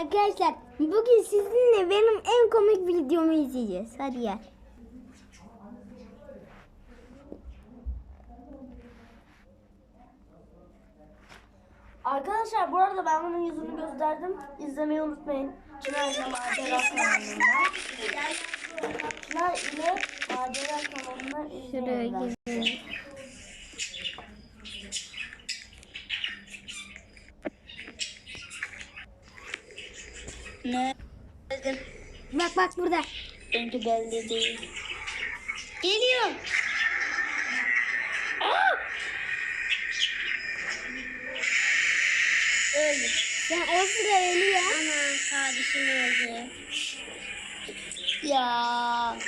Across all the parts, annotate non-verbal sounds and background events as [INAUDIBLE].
Arkadaşlar bugün sizinle benim en komik videomu izleyeceğiz. Hadi gel. Arkadaşlar bu arada ben bunun yüzünü gösterdim. İzlemeyi unutmayın. Çınar ile Macera kanalında. Çınar ile Macera kanalında Şuraya izleyin. gidelim. Ne? Bak bak burada. Benimki belli değil. Geliyor. Öyle. Sen o sıra ölüyor. Aman kardeşim öldü. Ya.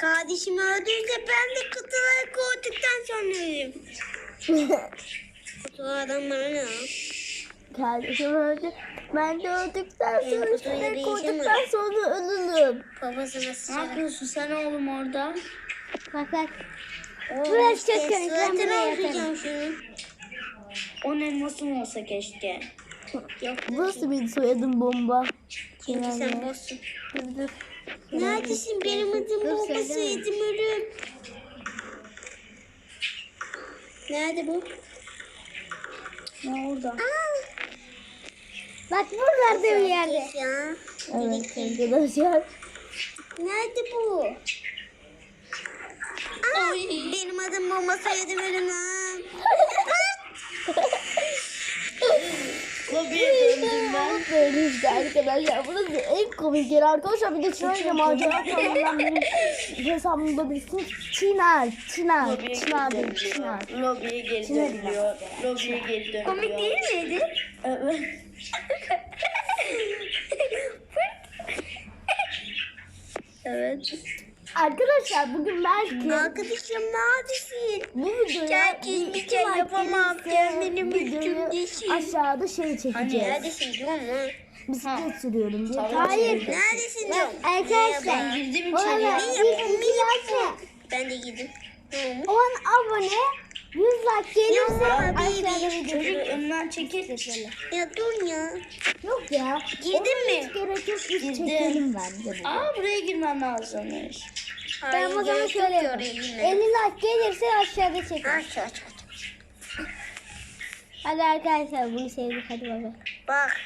Kardeşim öldüyse ben de kutuları koyduktan sonra ölürüm. [LAUGHS] Kutulardan bana ne? Kardeşim öldü. Ben de öldükten sonra değişemem. koyduktan sonra ölürüm. Babasına sıçrar. Ne yapıyorsun sen oğlum orada? Bak bak. Burası çok komik, ben buraya şunu. Onun elmasım olsa keşke. Yok. Burası benim soyadım bomba. Çünkü Yani. sen dur. Neredesin? Benim adım söyleme. yedim ölüm. Nerede bu? Ne orada? Bak buralarda bir yerde. Ya. Evet arkadaşlar. Nerede bu? Aa, benim adım bombası yedim ölüm lan. Lobiye döndüm ben. Böyle işte arkadaşlar. Burası en komik yer arkadaşlar. Bir de şöyle macera kanalından benim hesabımı bulabilirsiniz. Çınar, Çınar, Çınar değil, Çınar. Lobiye geri Çınar. dönüyor. Lobiye geri dönüyor. Komik değil miydi? Evet. Evet. Arkadaşlar bugün belki Arkadaşım neredesin? bu videoya şey like yapamam. Kendini videoyu mümkün aşağıda şey Hani çekeceğiz. neredesin diyor mu? Bisiklet sürüyorum diye. Hayır. Neredesin Bak, diyorum. arkadaşlar. Merhaba. Girdim like Ben de girdim. Ne olmuş? 10 abone 100 like gelirse Ya, aşağıda baby. video Çocuk önünden çekil. Ya dur ya. Yok ya. Girdin mi? Hiç gerek yok. Biz Girdim. çekelim bence. bunu. Aa buraya girmem lazımmış. Ben o zaman şöyle yapayım. 50 like gelirse aşağıda çekelim. Aç aç aç. Hadi arkadaşlar bunu sevdik. Hadi bakalım. Bak